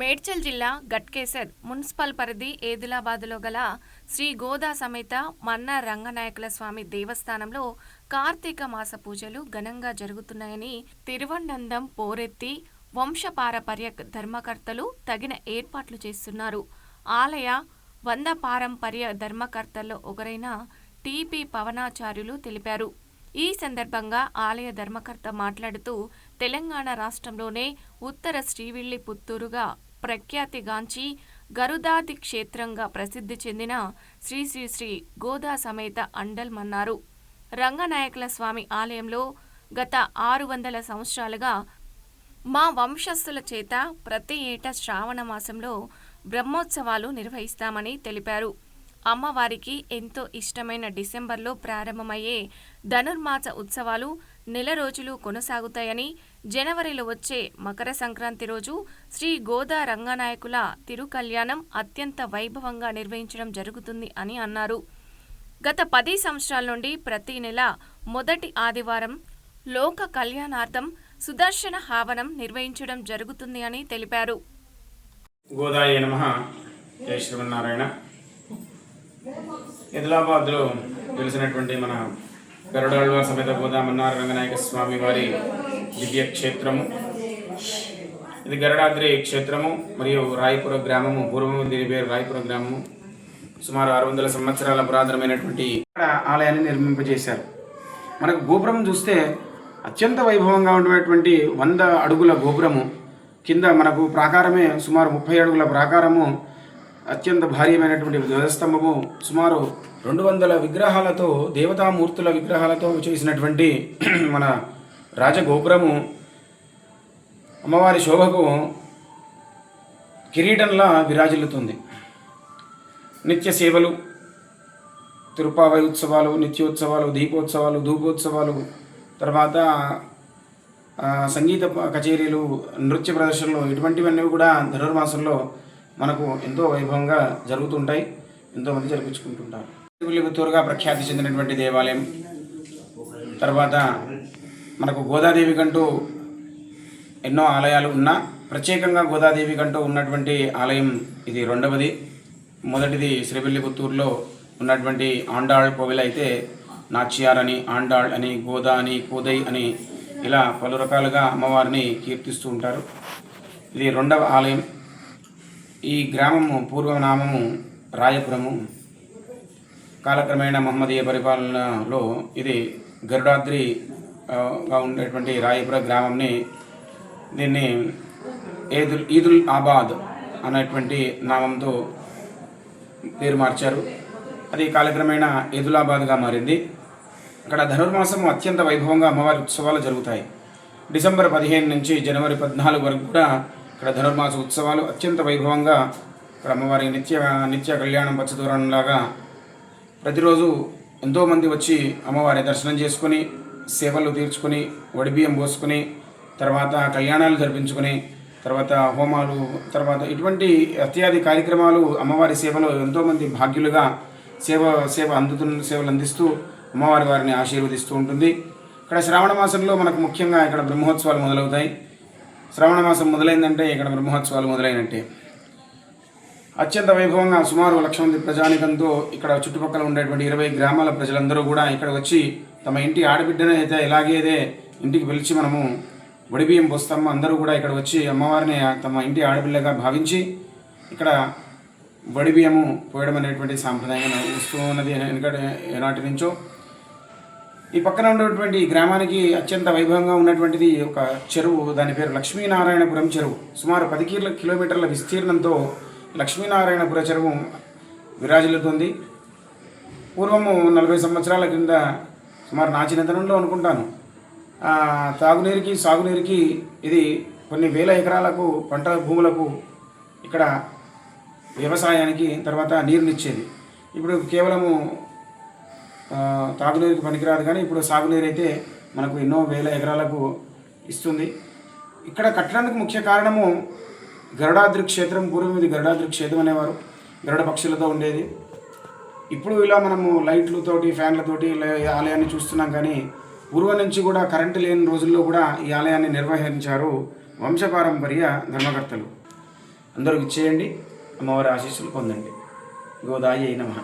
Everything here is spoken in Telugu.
మేడ్చల్ జిల్లా గట్కేసర్ మున్సిపల్ పరిధి ఏదిలాబాద్లో గల శ్రీ గోదా సమేత మన్న రంగనాయకుల స్వామి దేవస్థానంలో కార్తీక మాస పూజలు ఘనంగా జరుగుతున్నాయని తిరువనందం పోరెత్తి వంశపారపర్య ధర్మకర్తలు తగిన ఏర్పాట్లు చేస్తున్నారు. ఆలయ వంద పారంపర్య ధర్మకర్తల్లో ఒకరైన టిపి పవనాచార్యులు తెలిపారు. ఈ సందర్భంగా ఆలయ ధర్మకర్త మాట్లాడుతూ తెలంగాణ రాష్ట్రంలోనే ఉత్తర శ్రీవిల్లి పుత్తూరుగా ప్రఖ్యాతిగాంచి గరుదాది క్షేత్రంగా ప్రసిద్ధి చెందిన శ్రీ శ్రీ శ్రీ గోదా సమేత అండల్మన్నారు. రంగనాయకుల స్వామి ఆలయంలో గత ఆరు వందల సంవత్సరాలుగా మా వంశస్థుల చేత ప్రతి ఏటా శ్రావణ మాసంలో బ్రహ్మోత్సవాలు నిర్వహిస్తామని తెలిపారు. అమ్మవారికి ఎంతో ఇష్టమైన డిసెంబర్లో ప్రారంభమయ్యే ధనుర్మాస ఉత్సవాలు నెల రోజులు కొనసాగుతాయని జనవరిలో వచ్చే మకర సంక్రాంతి రోజు శ్రీ గోదా రంగనాయకుల తిరుకల్యాణం అత్యంత వైభవంగా నిర్వహించడం జరుగుతుంది అని అన్నారు. గత పది సంవత్సరాల నుండి ప్రతి నెల మొదటి ఆదివారం లోక కళ్యాణార్థం సుదర్శన హావనం నిర్వహించడం జరుగుతుంది అని తెలిపారు. గోదాయ నమ. జయ శ్రీమన్నారాయణ. మన గరుడాళ్వ సమేత గోదామన్నార రంగనాయక స్వామి వారి దివ్యక్షేత్రము ఇది గరుడాద్రి క్షేత్రము మరియు రాయపుర గ్రామము పూర్వము దీని పేరు రాయపుర గ్రామము. సుమారు ఆరు వందల సంవత్సరాల పురాతనమైనటువంటి ఆలయాన్ని నిర్మింపజేశారు. మనకు గోపురం చూస్తే అత్యంత వైభవంగా ఉన్నటువంటి వంద అడుగుల గోపురము. కింద మనకు ప్రాకారమే సుమారు ముప్పై అడుగుల ప్రాకారము. అత్యంత భారీమైనటువంటి ధ్వజస్తంభము సుమారు రెండు వందల విగ్రహాలతో దేవతామూర్తుల విగ్రహాలతో చేసినటువంటి మన రాజగోపురము అమ్మవారి శోభకు కిరీటంలా విరాజిల్లుతుంది. నిత్య సేవలు తిరుపావై ఉత్సవాలు నిత్యోత్సవాలు దీపోత్సవాలు ధూపోత్సవాలు తర్వాత సంగీత కచేరీలు నృత్య ప్రదర్శనలు ఇటువంటివన్నీ కూడా ధనుర్మాసంలో మనకు ఎంతో వైభవంగా జరుగుతుంటాయి ఎంతోమంది జరిపించుకుంటుంటారు. విలుగుతూరుగా ప్రఖ్యాతి చెందినటువంటి దేవాలయం. తర్వాత మనకు గోదాదేవి కంటూ ఎన్నో ఆలయాలు ఉన్నా ప్రత్యేకంగా గోదాదేవి కంటూ ఉన్నటువంటి ఆలయం ఇది రెండవది. మొదటిది శ్రీవిల్లిపుత్తూరులో ఉన్నటువంటి ఆండాళ్ కోవిల్ అయితే నాచ్యార్ అని ఆండాళ్ అని గోదా అని కోదై అని ఇలా పలు రకాలుగా అమ్మవారిని కీర్తిస్తూ ఉంటారు. ఇది రెండవ ఆలయం. ఈ గ్రామము పూర్వనామము రాయపురము. కాలక్రమేణ మహమ్మదీయ పరిపాలనలో ఇది గరుడాద్రిగా ఉండేటువంటి రాయపుర గ్రామంని దీన్ని ఈదుల్ ఈదుల్ ఆబాద్ అనేటువంటి నామంతో పేరు మార్చారు. అది కాలక్రమేణా ఈదులాబాద్గా మారింది. అక్కడ ధనుర్మాసం అత్యంత వైభవంగా అమ్మవారి ఉత్సవాలు జరుగుతాయి. డిసెంబర్ పదిహేను నుంచి జనవరి పద్నాలుగు వరకు కూడా ఇక్కడ ధనుర్మాస ఉత్సవాలు అత్యంత వైభవంగా ఇక్కడ అమ్మవారి నిత్య నిత్య కళ్యాణం పచ్చదూరంలాగా ప్రతిరోజు ఎంతోమంది వచ్చి అమ్మవారి దర్శనం చేసుకుని సేవలు తీర్చుకుని వడిబియ్యం పోసుకుని తర్వాత కళ్యాణాలు జరిపించుకుని తర్వాత హోమాలు తర్వాత ఇటువంటి అత్యాది కార్యక్రమాలు అమ్మవారి సేవలో ఎంతోమంది భాగ్యులుగా సేవ సేవ అందుతున్న సేవలు అందిస్తూ అమ్మవారి వారిని ఆశీర్వదిస్తూ ఉంటుంది. ఇక్కడ శ్రావణ మాసంలో మనకు ముఖ్యంగా ఇక్కడ బ్రహ్మోత్సవాలు మొదలవుతాయి. శ్రవణ మాసం మొదలైందంటే ఇక్కడ బ్రహ్మోత్సవాలు మొదలైనట్టే. అత్యంత వైభవంగా సుమారు లక్ష మంది ప్రజానికంతో ఇక్కడ చుట్టుపక్కల ఉండేటువంటి ఇరవై గ్రామాల ప్రజలందరూ కూడా ఇక్కడ వచ్చి తమ ఇంటి ఆడబిడ్డనే అయితే ఇలాగేదే ఇంటికి పిలిచి మనము వడిబియ్యం పోస్తామో అందరూ కూడా ఇక్కడ వచ్చి అమ్మవారిని తమ ఇంటి ఆడపిల్లగా భావించి ఇక్కడ వడిబియ్యము పోయడం అనేటువంటి సాంప్రదాయం వస్తూ ఉన్నది. ఎందుకంటే ఏనాటి నుంచో ఈ పక్కన ఉన్నటువంటి గ్రామానికి అత్యంత వైభవంగా ఉన్నటువంటిది ఒక చెరువు. దాని పేరు లక్ష్మీనారాయణపురం చెరువు. సుమారు పది కిలో కిలోమీటర్ల విస్తీర్ణంతో లక్ష్మీనారాయణపుర చెరువు విరాజిల్లుతుంది. పూర్వము నలభై సంవత్సరాల కింద సుమారు నా చిన్నతనంలో అనుకుంటాను తాగునీరుకి సాగునీరుకి ఇది కొన్ని వేల ఎకరాలకు పంట భూములకు ఇక్కడ వ్యవసాయానికి తర్వాత నీరునిచ్చేది. ఇప్పుడు కేవలము తాగునీరుకి పనికిరాదు కానీ ఇప్పుడు సాగునీరు అయితే మనకు ఎన్నో వేల ఎకరాలకు ఇస్తుంది. ఇక్కడ కట్టడానికి ముఖ్య కారణము గరుడాద్రి క్షేత్రం పూర్వం ఇది గరుడాద్రి క్షేత్రం అనేవారు. గరుడ పక్షులతో ఉండేది. ఇప్పుడు ఇలా మనము లైట్లతోటి ఫ్యాన్లతోటి ఆలయాన్ని చూస్తున్నాం కానీ పూర్వం నుంచి కూడా కరెంటు లేని రోజుల్లో కూడా ఈ ఆలయాన్ని నిర్వహించారు వంశపారంపర్య ధర్మకర్తలు. అందరూ ఇచ్చేయండి అమ్మవారి ఆశీస్సులు పొందండి. గోదాయి నమః.